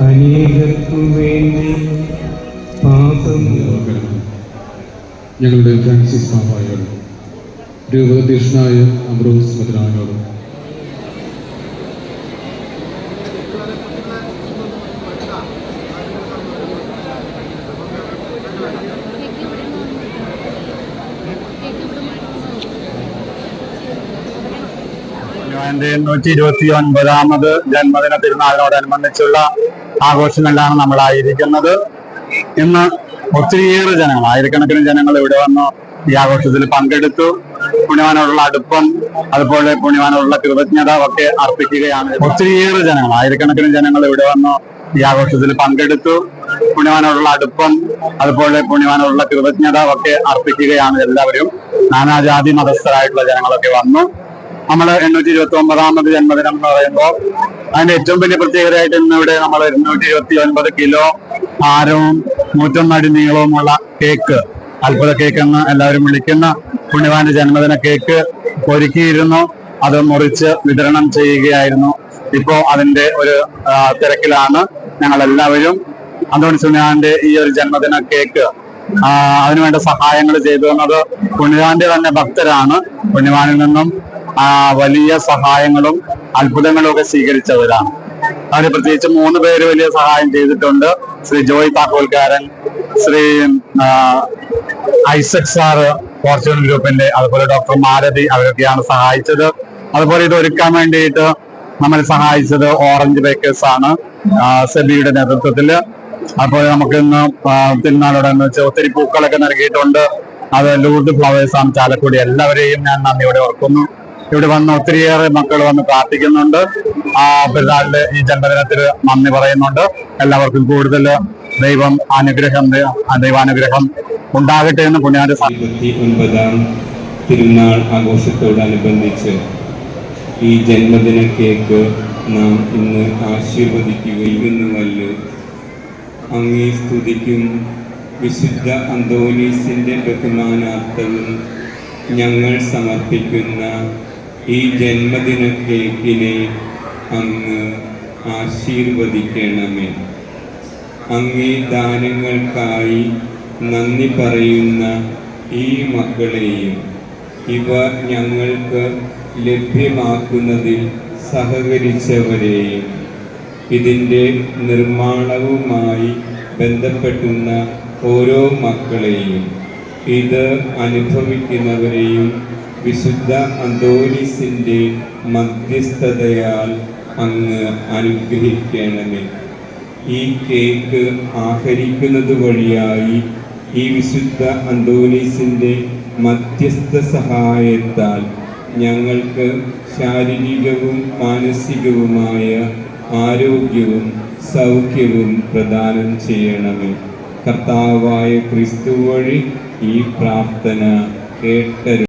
അനേകർക്കു വേണ്ടി പാപം ഞങ്ങളുടെ ഫ്രാൻസിസ് പാപ്പായോടും രൂപതീഷ്ണായ അമ്രോസ് മദ്രാനോടും എന്റെ നൂറ്റി ഇരുപത്തി ഒൻപതാമത് ജന്മദിന തിരുനാളിനോടനുബന്ധിച്ചുള്ള ആഘോഷങ്ങളിലാണ് നമ്മളായിരിക്കുന്നത്. ഇന്ന് ഒത്തിരിയേറെ ജനങ്ങൾ ആയിരക്കണക്കിന് ജനങ്ങൾ ഇവിടെ വന്നു ഈ ആഘോഷത്തിൽ പങ്കെടുത്തു. പുണ്യവാനോടുള്ള അടുപ്പം അതുപോലെ പുണ്യവാനോടുള്ള കൃതജ്ഞത ഒക്കെ അർപ്പിക്കുകയാണ്. ഒത്തിരിയേറെ ജനങ്ങൾ ആയിരക്കണക്കിന് ജനങ്ങൾ ഇവിടെ വന്നു ഈ ആഘോഷത്തിൽ പങ്കെടുത്തു. പുണ്യവാനോടുള്ള അടുപ്പം അതുപോലെ പുണ്യവാനോടുള്ള കൃതജ്ഞത ഒക്കെ അർപ്പിക്കുകയാണ് എല്ലാവരും. നാനാജാതി മതസ്ഥരായിട്ടുള്ള ജനങ്ങളൊക്കെ വന്നു. നമ്മൾ എണ്ണൂറ്റി ഇരുപത്തി ഒമ്പതാമത് ജന്മദിനം എന്ന് പറയുമ്പോൾ അതിന്റെ ഏറ്റവും വലിയ പ്രത്യേകതയായിട്ട് ഇന്ന് ഇവിടെ നമ്മൾ എണ്ണൂറ്റി ഇരുപത്തി ഒൻപത് കിലോ ഭാരവും നൂറ്റൊന്നടി നീളവുമുള്ള കേക്ക് അത്ഭുത കേക്ക് എന്ന് എല്ലാവരും വിളിക്കുന്ന പുണ്യവാന്റെ ജന്മദിന കേക്ക് ഒരുക്കിയിരുന്നു. അത് മുറിച്ച് വിതരണം ചെയ്യുകയായിരുന്നു. ഇപ്പോ അതിന്റെ ഒരു തിരക്കിലാണ് ഞങ്ങൾ എല്ലാവരും അന്തോണി സുനിയാന്റെ ഈ ഒരു ജന്മദിന കേക്ക് അതിനുവേണ്ട സഹായങ്ങൾ ചെയ്തു തന്നത് പുണ്യവാന്റെ തന്നെ ഭക്തരാണ്. പുണ്യവാനിൽ നിന്നും വലിയ സഹായങ്ങളും അത്ഭുതങ്ങളും ഒക്കെ സ്വീകരിച്ചവരാണ്. അവർ പ്രത്യേകിച്ച് മൂന്ന് പേര് വലിയ സഹായം ചെയ്തിട്ടുണ്ട്. ശ്രീ ജോയ് താക്കോൽക്കാരൻ ശ്രീ ഐസക് സാറ് ഫോർച്യൂൺ ഗ്രൂപ്പിന്റെ അതുപോലെ ഡോക്ടർ മാരതി അവരൊക്കെയാണ് സഹായിച്ചത്. അതുപോലെ ഇത് ഒരുക്കാൻ വേണ്ടിയിട്ട് നമ്മൾ സഹായിച്ചത് ഓറഞ്ച് ബേക്കേഴ്സ് ആണ് സെബിയുടെ നേതൃത്വത്തിൽ അതുപോലെ നമുക്ക് ഇന്ന് തിരുനാളോടെന്ന് വെച്ചാൽ ഒത്തിരി പൂക്കളൊക്കെ നൽകിയിട്ടുണ്ട്. അത് ലൂർഡ് ഫ്ലവേഴ്സ് ആണ് ചാലക്കുടി. എല്ലാവരെയും ഞാൻ നന്ദിയോടെ ഓർക്കുന്നു. ഇവിടെ വന്ന് ഒത്തിരിയേറെ മക്കൾ വന്ന് പ്രാർത്ഥിക്കുന്നുണ്ട്. ആ പെരുന്നാളിന്റെ ഈ ജന്മദിനത്തിൽ നന്ദി പറയുന്നുണ്ട്. എല്ലാവർക്കും കൂടുതൽ ദൈവം അനുഗ്രഹം ദൈവാനുഗ്രഹം ഉണ്ടാകട്ടെ എന്ന് പുണ്യാന്റെ ഒൻപതാം തിരുനാൾ ആഘോഷത്തോടനുബന്ധിച്ച് ഈ ജന്മദിന കേക്ക് നാം ഇന്ന് ആശീർവദിക്കുകയുന്നുവല്ലോ അങ്ങേ സ്തുതിക്കും. വിശുദ്ധ അന്തോനീസിന്റെ ബഹുമാനാർത്ഥവും ഞങ്ങൾ സമർപ്പിക്കുന്ന ഈ ജന്മദിന കേക്കിനെ അങ്ങ് ആശീർവദിക്കണമേ. അങ്ങേ ദാനങ്ങൾക്കായി നന്ദി പറയുന്ന ഈ മക്കളെയും ഇവ ഞങ്ങൾക്ക് ലഭ്യമാക്കുന്നതിൽ സഹകരിച്ചവരെയും ഇതിന്റെ നിർമ്മാണവുമായി ബന്ധപ്പെട്ടുന്ന ഓരോ മക്കളെയും ഇത് അനുഭവിക്കുന്നവരെയും വിശുദ്ധ അന്തോനിസിന്റെ മധ്യസ്ഥതയാൽ അങ്ങ് അനുഗ്രഹിക്കണമേ. ഈ കേക്ക് ആഹരിക്കുന്നത് വഴിയായി ഈ വിശുദ്ധ അന്തോനീസിന്റെ മധ്യസ്ഥ സഹായത്താൽ ഞങ്ങൾക്ക് ശാരീരികവും മാനസികവുമായ ആരോഗ്യവും സൗഖ്യവും പ്രദാനം ചെയ്യണമേ. കർത്താവായ ക്രിസ്തു വഴി ഈ പ്രാർത്ഥന കേട്ടരു